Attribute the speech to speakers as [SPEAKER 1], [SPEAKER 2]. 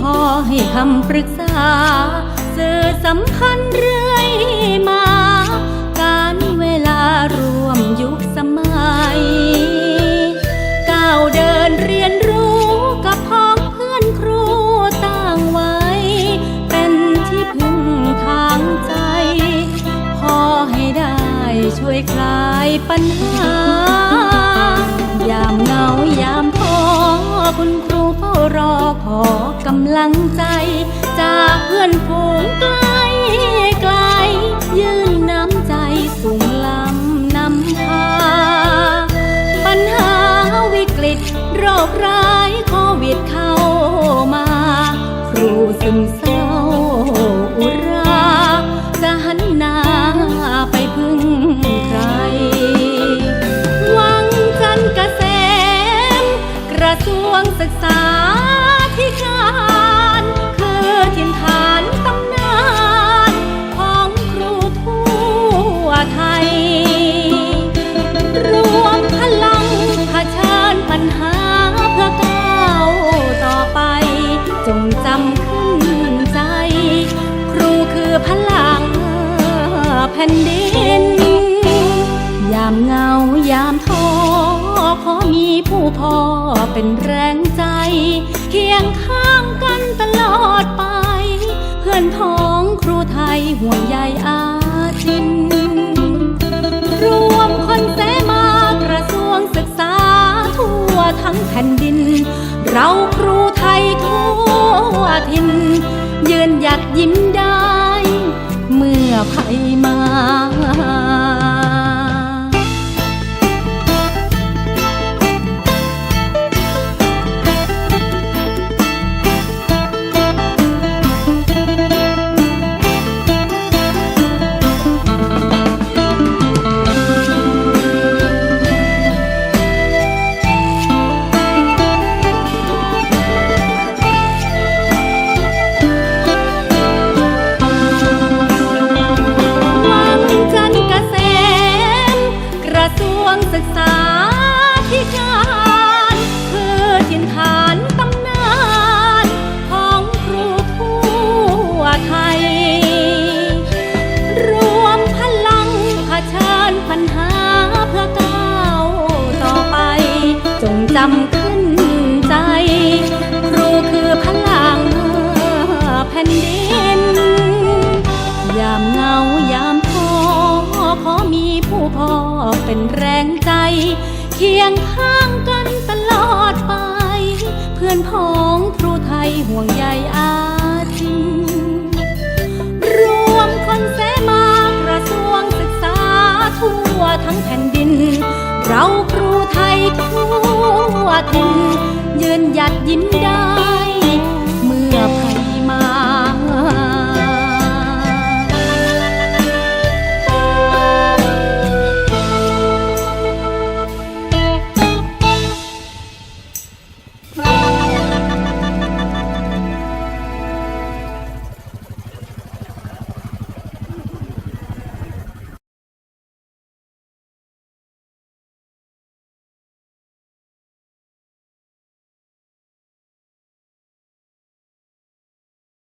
[SPEAKER 1] พอให้คำปรึกษา สื่อสัมพันธ์เรื่อยมา การเวลารวมยุคสมัย ก้าวเดินเรียนรู้กับพ้องเพื่อนครูต่างไว้ เป็นที่พึ่งทางใจ พอให้ได้ช่วยคลายปัญหา ยามเหงายามท้อคุณครู รอขอกำลังใจ จากเพื่อนฝูงไกลไกล ยื่นน้ำใจสูงลำนำพา ปัญหาวิกฤตโรคร้ายโควิดเข้ามา ครูซึมเศร้า พ่อเป็นแรงใจ เคียงข้างกันตลอดไป เพื่อนพ้องครูไทยห่วงใยอาทิน รวมคนเสมากระทรวงศึกษาทั่วทั้งแผ่นดิน เราครูไทยทั่วถิ่นยืนหยัดยิ้มได้ เมื่อภัยมา งศึกษาที่การคือถิ่นฐานตำนานของครูทั่วไทย รวมพลังเผชิญปัญหาเพื่อก้าวต่อไป จงจำ คียงข้างกันตลอดไป เพื่อนพ้องครูไทยห่วงใยอาทิรวมคนเสมากระทรวงศึกษาทั่วทั้งแผ่นดิน เราครูไทยทั่วถิ่นยืนหยัดยิ้มได้